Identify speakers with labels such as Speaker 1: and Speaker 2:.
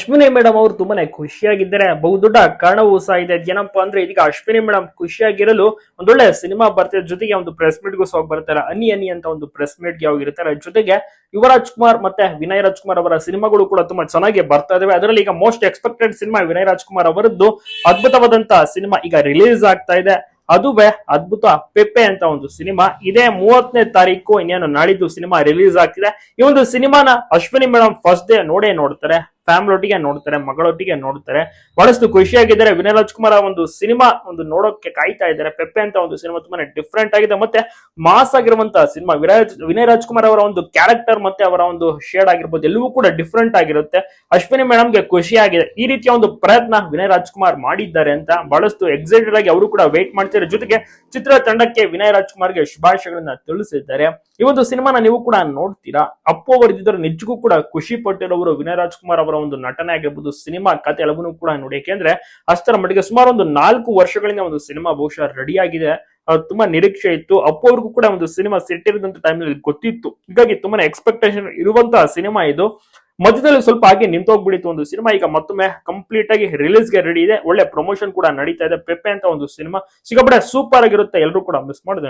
Speaker 1: Ashwini madam ಅವರು ತುಂಬಾನೇ ಖುಷಿಯಾಗಿದ್ದಾರೆ. ಬಹುದೊಡ್ಡ ಕಾರಣವೂ ಸಹ ಇದೆ. ಏನಪ್ಪಾ ಅಂದ್ರೆ ಇದೀಗ ಅಶ್ವಿನಿ ಮೇಡಮ್ ಖುಷಿಯಾಗಿರಲು ಒಂದೊಳ್ಳೆ ಸಿನಿಮಾ ಬರ್ತಾರೆ ಜೊತೆಗೆ ಒಂದು ಪ್ರೆಸ್ ಮೀಟ್ಗೂ ಸಹ ಬರ್ತಾರೆ. ಅನಿ ಅನಿ ಅಂತ ಒಂದು ಪ್ರೆಸ್ ಮೀಟ್ಗೆ ಹೋಗಿರ್ತಾರೆ ಜೊತೆಗೆ ಯುವರಾಜ್ ಕುಮಾರ್ ಮತ್ತೆ ವಿನಯ್ ರಾಜ್ಕುಮಾರ್ ಅವರ ಸಿನಿಮಾಗಳು ಕೂಡ ತುಂಬಾ ಚೆನ್ನಾಗಿ ಬರ್ತಾ ಇದಾವೆ. ಅದರಲ್ಲಿ ಈಗ most expected cinema Vinay Rajkumar ಅವರದ್ದು. ಅದ್ಭುತವಾದಂತಹ ಸಿನಿಮಾ ಈಗ ರಿಲೀಸ್ ಆಗ್ತಾ ಇದೆ. ಅದುವೇ ಅದ್ಭುತ ಪೆಪ್ಪೆ ಅಂತ ಒಂದು ಸಿನಿಮಾ. ಇದೇ ಮೂವತ್ತನೇ ತಾರೀಕು ಇನ್ನೇನು ನಾಳಿದ್ದು ಸಿನಿಮಾ ರಿಲೀಸ್ ಆಗ್ತಿದೆ. ಈ ಒಂದು ಸಿನಿಮಾನ ಅಶ್ವಿನಿ ಮೇಡಮ್ ಫಸ್ಟ್ ಡೇ ನೋಡೇ ನೋಡ್ತಾರೆ. ಫ್ಯಾಮಿಲಿ ಒಟ್ಟಿಗೆ ನೋಡ್ತಾರೆ, ಮಗಳೊಟ್ಟಿಗೆ ನೋಡ್ತಾರೆ. ಬಹಳಷ್ಟು ಖುಷಿಯಾಗಿದ್ದಾರೆ. ವಿನಯ್ ರಾಜ್ಕುಮಾರ್ ಒಂದು ಸಿನಿಮಾ ಒಂದು ನೋಡೋಕೆ ಕಾಯ್ತಾ ಇದ್ದಾರೆ. ಪೆಪ್ಪೆ ಅಂತ ಒಂದು ಸಿನಿಮಾ ತುಂಬಾನೇ ಡಿಫ್ರೆಂಟ್ ಆಗಿದೆ. ಮತ್ತೆ ಮಾಸ್ ಆಗಿರುವಂತಹ ಸಿನಿಮಾ ವಿನಯ್ ರಾಜ್ಕುಮಾರ್ ಅವರ ಒಂದು ಕ್ಯಾರೆಕ್ಟರ್ ಮತ್ತೆ ಅವರ ಒಂದು ಶೇಡ್ ಆಗಿರ್ಬೋದು, ಎಲ್ಲವೂ ಕೂಡ ಡಿಫ್ರೆಂಟ್ ಆಗಿರುತ್ತೆ. ಅಶ್ವಿನಿ ಮೇಡಮ್ಗೆ ಖುಷಿಯಾಗಿದೆ. ಈ ರೀತಿಯ ಒಂದು ಪ್ರಯತ್ನ ವಿನಯ್ ರಾಜ್ಕುಮಾರ್ ಮಾಡಿದ್ದಾರೆ ಅಂತ ಬಹಳಷ್ಟು ಎಕ್ಸೈಟೆಡ್ ಆಗಿ ಅವರು ಕೂಡ ವೇಟ್ ಮಾಡ್ತಿದ್ದಾರೆ. ಜೊತೆಗೆ ಚಿತ್ರ ತಂಡಕ್ಕೆ ವಿನಯ್ ರಾಜ್ಕುಮಾರ್ಗೆ ಶುಭಾಶಯಗಳನ್ನ ತಿಳಿಸಿದ್ದಾರೆ. ಈ ಒಂದು ಸಿನಿಮಾನ ನೀವು ಕೂಡ ನೋಡ್ತೀರಾ? ಅಪ್ಪು ಅವರಿದ್ದರೂ ನಿಜಕ್ಕೂ ಕೂಡ ಖುಷಿ ಪಟ್ಟಿರೋರು ವಿನಯ್ ರಾಜ್ಕುಮಾರ್ ಅವರ ಒಂದು ನಟನೆ ಆಗಿರ್ಬೋದು, ಸಿನಿಮಾ ಕತೆ ಎಲ್ಲವನ್ನೂ ಕೂಡ ನೋಡಿ ಯಾಕೆಂದ್ರೆ ಅಷ್ಟರ ಮಟ್ಟಿಗೆ ಸುಮಾರು ಒಂದು ನಾಲ್ಕು ವರ್ಷಗಳಿಂದ ಒಂದು ಸಿನಿಮಾ ಬಹುಶಃ ರೆಡಿ ಆಗಿದೆ. ತುಂಬಾ ನಿರೀಕ್ಷೆ ಇತ್ತು. ಅಪ್ಪವ್ರಿಗೂ ಕೂಡ ಒಂದು ಸಿನಿಮಾ ಸಿಟ್ಟಿರಿದಂತ ಟೈಮ್ನಲ್ಲಿ ಗೊತ್ತಿತ್ತು. ಹೀಗಾಗಿ ತುಂಬಾನೇ ಎಕ್ಸ್ಪೆಕ್ಟೇಷನ್ ಇರುವಂತಹ ಸಿನಿಮಾ ಇದು. ಮಧ್ಯದಲ್ಲಿ ಸ್ವಲ್ಪ ಹಾಗೆ ನಿಂತೋಗ್ಬಿಡಿತ್ತು ಒಂದು ಸಿನಿಮಾ. ಈಗ ಮತ್ತೊಮ್ಮೆ ಕಂಪ್ಲೀಟ್ ಆಗಿ ರಿಲೀಸ್ಗೆ ರೆಡಿ ಇದೆ. ಒಳ್ಳೆ ಪ್ರಮೋಷನ್ ಕೂಡ ನಡೀತಾ ಇದೆ. ಪೆಪ್ಪೆ ಅಂತ ಒಂದು ಸಿನಿಮಾ ಸಿಗಬಡ ಸೂಪರ್ ಆಗಿರುತ್ತೆ. ಎಲ್ಲರೂ ಕೂಡ ಮಿಸ್ ಮಾಡಿದೆ